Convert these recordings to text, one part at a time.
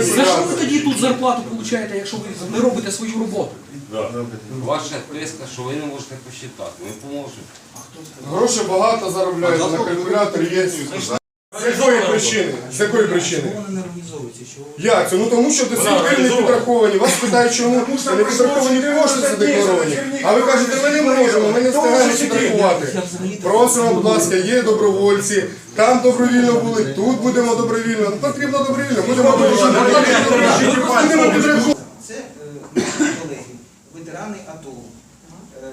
За що ви тоді тут зарплату получаєте, якщо ви не робите свою роботу? Ваша отписка, що ви не можете посчитати. Ми поможемо. Гроші багато заробляють, на калькуляторі є. З якої причини? З якої причини? Чому вони не організовуються? Чого? Як це? Ну тому що дисципліни не підраховані. Вас питають, чому не підраховані кошти задекларовані. А ви кажете, ми не можемо, ми не встигаємо підрахувати. Просимо, будь ласка, є добровольці, там добровільно були, тут будемо добровільно. Ну, Потрібно добровільно, будемо добровільно. Будемо підраховувати. Це е, наші колеги, ветерани АТО. Е,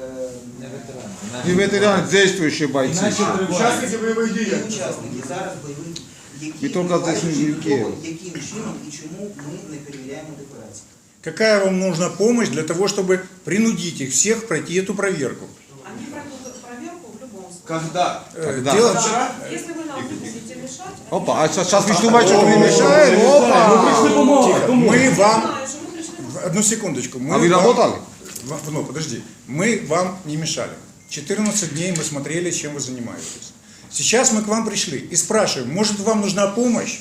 Не ветерани. И ветераны, действующие бойцы. Учасники бойових дій. Є учасники зараз бойових дій, які І тільки знають, захисники. чудово, яким чином і чому ми не перевіряємо декларації. Какая вам нужна помощь для того, чтобы принудить их всех пройти эту проверку? Они пройдут проверку в любом случае. Когда? Э, Когда? Дело, Если вы нам будете мешать, Опа, а сейчас вы думаете, что мы мешаем? Опа! мы вам... знаю, что мы пришли Одну секундочку. Мы А вы вам- работали? Ну, подожди. Мы вам не мешали. 14 дней мы смотрели, чем вы занимаетесь. Сейчас мы к вам пришли и спрашиваем, может вам нужна помощь?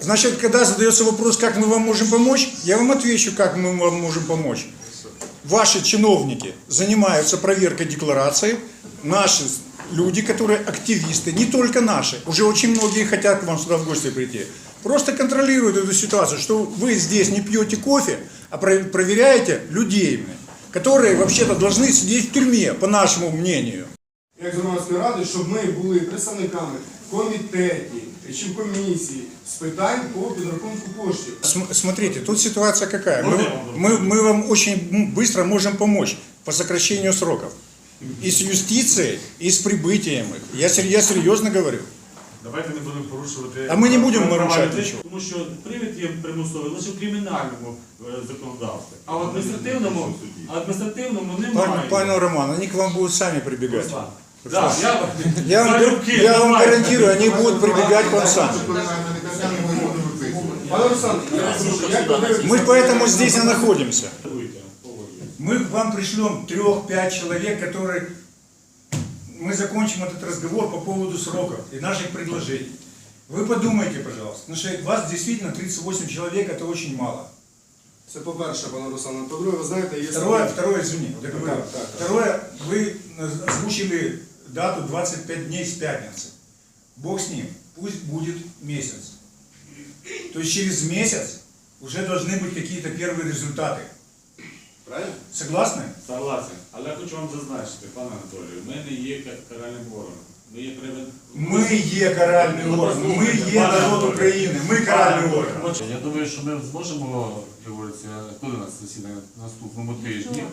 Значит, когда задается вопрос, как мы вам можем помочь, я вам отвечу, как мы вам можем помочь. Ваши чиновники занимаются проверкой декларации, наши люди, которые активисты, не только наши, уже очень многие хотят к вам сюда в гости прийти, просто контролируют эту ситуацию, что вы здесь не пьете кофе, а про- проверяете людей, которые вообще-то должны сидеть в тюрьме, по нашему мнению. як з громадської ради, щоб ми були представниками комітетів чи в комісії з питань по підрахунку коштів. См- Смотрите, тут ситуация какая. Мы, мы, мы вам очень м, быстро можем помочь по сокращению сроков. И с юстицией, и с прибытием их. Я, сер- я серьезно говорю. Давайте не будемо порушувати. А ми не будемо права нарушати людей, нічого. Тому що привід є примусовий лише в кримінальному е, законодавстві. А в адміністративному, адміністративному Пан, немає. пане Роман, они к вам будут сами прибегать. Руслан. Да, я, Я вам, залюбки, я вам давайте. гарантирую, они будут прибегать к вам сами. Пане Руслан, як ви дивитесь? Мы поэтому здесь и находимся. Вийти, поводьте. Мы к вам пришлем трех-пять человек, которые... мы закончим этот разговор по поводу сроков и наших предложений. Вы подумайте, пожалуйста, потому что вас действительно 38 человек, это очень мало. Це по-перше, пане Руслане. По-друге, ви знаєте, є Второе, второе, извини, договорю. Так, так, так. Второе, вы озвучили дату 25 дней с пятницы. Бог с ним, пусть будет месяц. То есть через месяц уже должны быть какие-то первые результаты. Правильно? Согласны? Согласен. Але я хочу вам зазначити, пане Анатолію, ми не є ка- каральним органом. Ми є превен... Ми є каральний орган, ми є народ України, ми каральний орган. Я думаю, що ми зможемо, як говориться, коли у нас засідання на наступному тижні.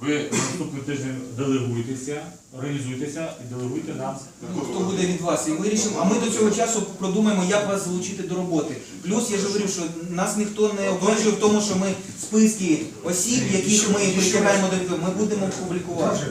Ви наступний тиждень делегуйтеся, організуйтеся і делегуйте нам. Ну, хто буде від вас, і вирішимо. А ми до цього часу продумаємо, як вас залучити до роботи. Плюс я ж говорю, що нас ніхто не обмежує в тому, що ми списки осіб, яких ми притягаємо до ми будемо публікувати.